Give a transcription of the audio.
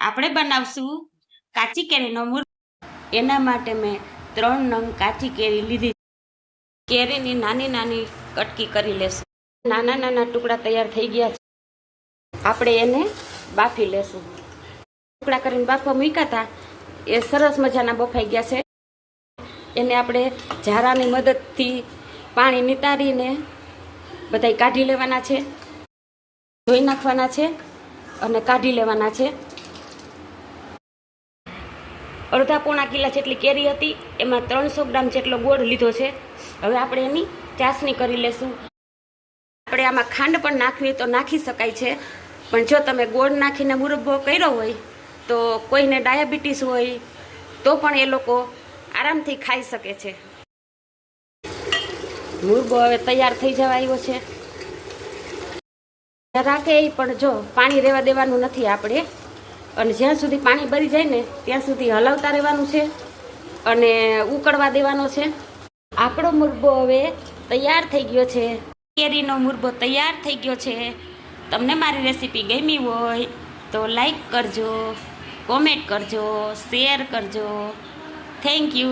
આપણે બનાવશું કાચી કેરીનો મૂર એના માટે મેં ત્રણ નંગ કાચી કેરી લીધી. કેરીની નાની નાની કટકી કરી લેશું. નાના નાના ટુકડા તૈયાર થઈ ગયા છે. આપણે એને બાફી લેશું. ટુકડા કરીને બાફવા મૂક્યા હતા. એ સરસ મજાના બફાઈ ગયા છે. એને આપણે ઝારાની મદદથી પાણી નિતારીને બધાય કાઢી લેવાના છે. ધોઈ નાખવાના છે અને કાઢી લેવાના છે. અડધા પોણા કિલા જેટલી કેરી હતી, એમાં ત્રણસો ગ્રામ જેટલો ગોળ લીધો છે. હવે આપણે એની ચાસણી કરી લેશું. આપણે આમાં ખાંડ પણ નાખવી તો નાખી શકાય છે. પણ જો તમે ગોળ નાખીને મુરબ્બો કર્યો હોય, તો કોઈને ડાયાબિટીસ હોય, તો પણ એ લોકો આરામથી ખાઈ શકે છે. મુરબ્બો હવે તૈયાર થઈ જવા આવ્યો છે. રાખે પણ જો પાણી રહેવા દેવાનું નથી આપણે. અને જ્યાં સુધી પાણી ભરી જાય ને, ત્યાં સુધી હલાવતા રહેવાનું છે અને ઉકળવા દેવાનો છે. આપણો મુરબો હવે તૈયાર થઈ ગયો છે. કેરીનો મુરબો તૈયાર થઈ ગયો છે. તમને મારી રેસીપી ગમી હોય તો લાઈક કરજો, કોમેન્ટ કરજો, શેર કરજો. Thank you.